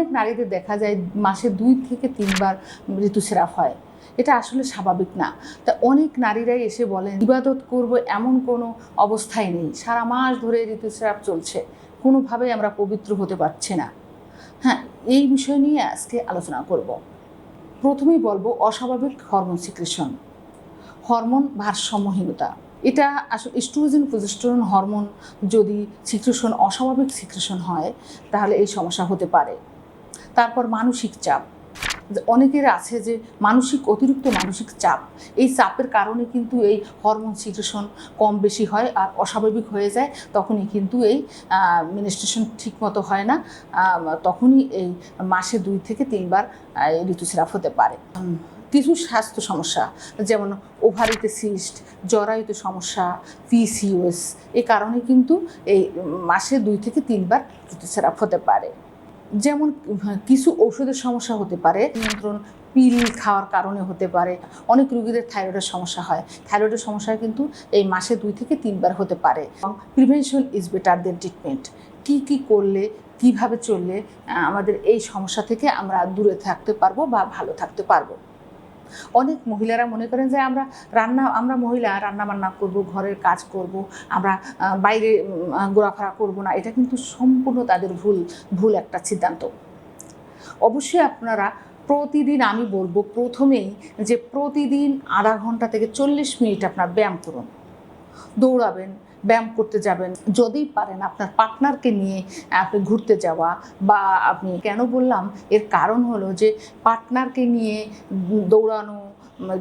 অনেক নারীদের দেখা যায় মাসে দুই থেকে তিনবার ঋতুস্রাব হয়। এটা আসলে স্বাভাবিক না। তা অনেক নারীরাই এসে বলেন, ইবাদত করব এমন কোনো অবস্থায় নেই। সারা মাস ধরে ঋতুস্রাব চলছে। কোনোভাবেই আমরা পবিত্র হতে পারছি না। হ্যাঁ এই বিষয় নিয়ে আজকে আলোচনা করব। প্রথমেই বলব অস্বাভাবিক হরমোন সিক্রেশন, হরমোন ভারসাম্যহীনতা। এটা আসলে স্ট্রোজেন প্রজেস্টেরন হরমোন যদি সিক্রেশন, অস্বাভাবিক সিক্রেশন হয়, তাহলে এই সমস্যা হতে পারে। তারপর মানসিক চাপ। অনেকের আছে যে মানসিক, অতিরিক্ত মানসিক চাপ। এই চাপের কারণে কিন্তু এই হরমোন সিক্রেশন কম বেশি হয় আর অস্বাভাবিক হয়ে যায়। তখনই কিন্তু এই মিনিস্ট্রেশন ঠিক মতো হয় না। তখনই এই মাসে দুই থেকে তিনবার ঋতুস্রাব হতে পারে। কিছু স্বাস্থ্য সমস্যা, যেমন ওভারিতে সিস্ট জরায়ুতে সমস্যা পিসিওএস এ কারণে কিন্তু এই মাসে দুই থেকে তিনবার ঋতুস্রাব হতে পারে। যেমন কিছু ওষুধের সমস্যা হতে পারে, নিয়ন্ত্রণ পিল খাওয়ার কারণে হতে পারে, অনেক রুগীদের থাইরয়েডের সমস্যা হয়। থাইরয়েডের সমস্যা কিন্তু এই মাসে দুই থেকে তিনবার হতে পারে। এবং prevention is better than treatment কি কি করলে, কীভাবে চললে আমাদের এই সমস্যা থেকে আমরা দূরে থাকতে পারব বা ভালো থাকতে পারব? অনেক মহিলারা মনে করেন যে আমরা রান্না, আমরা মহিলা রান্না বান্না করব, ঘরের কাজ করব, আমরা বাইরে ঘোরাফেরা করব না। এটা কিন্তু সম্পূর্ণ তাদের ভুল ভুল একটা সিদ্ধান্ত। অবশ্যই আপনারা প্রতিদিন আমি বলব, প্রথমেই যে প্রতিদিন আধা ঘণ্টা থেকে চল্লিশ মিনিট আপনার ব্যায়াম করুন। দৌড়াবেন ব্যায়াম করতে যাবেন। যদি পারেন আপনার পার্টনারকে নিয়ে আপনি ঘুরতে যাওয়া বা আপনি কেন বললাম, এর কারণ হলো যে পার্টনারকে নিয়ে দৌড়ানো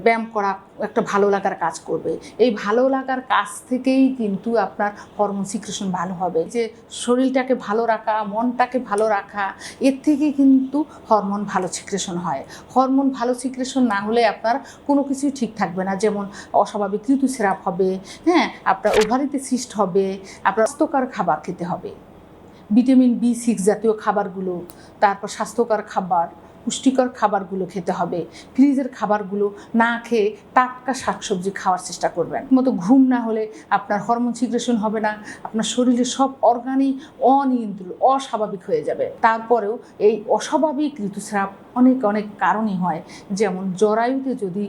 ব্যায়াম করা একটা ভালো লাগার কাজ করবে। এই ভালো লাগার কাজ থেকেই কিন্তু আপনার হরমোন সিক্রেশন ভালো হবে। যে শরীরটাকে ভালো রাখা, মনটাকে ভালো রাখা, এর থেকে কিন্তু হরমোন ভালো সিক্রেশন হয়। হরমোন ভালো সিক্রেশন না হলে আপনার কোনো কিছুই ঠিক থাকবে না। যেমন অস্বাভাবিক ঋতুস্রাব হবে হ্যাঁ আপনার ওভারিতে সিস্ট হবে, আপনার স্বাস্থ্যকর খাবার খেতে হবে। ভিটামিন বি সিক্স জাতীয় খাবারগুলো, তারপর স্বাস্থ্যকর খাবার পুষ্টিকর খাবারগুলো খেতে হবে। ফ্রিজের খাবারগুলো না খেয়ে টাটকা শাকসবজি খাওয়ার চেষ্টা করবেন। মতো ঘুম না হলে আপনার হরমোন সিগ্রেশন হবে না, আপনার শরীরে সব অর্গানই অনিয়ন্ত্রিত, অস্বাভাবিক হয়ে যাবে। তারপরেও এই অস্বাভাবিক ঋতুস্রাব অনেক অনেক কারণই হয়। যেমন জরায়ুতে যদি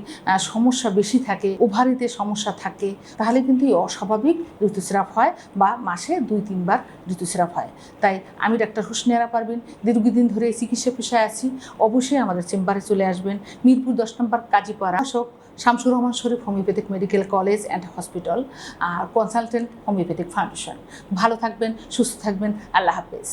সমস্যা বেশি থাকে, ওভারিতে সমস্যা থাকে, তাহলে কিন্তু এই অস্বাভাবিক ঋতুস্রাব হয় বা মাসে দুই, তিনবার ঋতুস্রাব হয়। তাই আমি ডাক্তার হোসনেরা পারবেন দীর্ঘদিন ধরে চিকিৎসা পেশায় আছি। অবশ্যই আমাদের চেম্বারে চলে আসবেন। মিরপুর দশ নম্বর Kazipara Ashok Shamsur Rahman Sharif homeopathic medical college and hospital R consultant homeopathic foundation. ভালো থাকবেন, সুস্থ থাকবেন, আল্লাহ হাফেজ।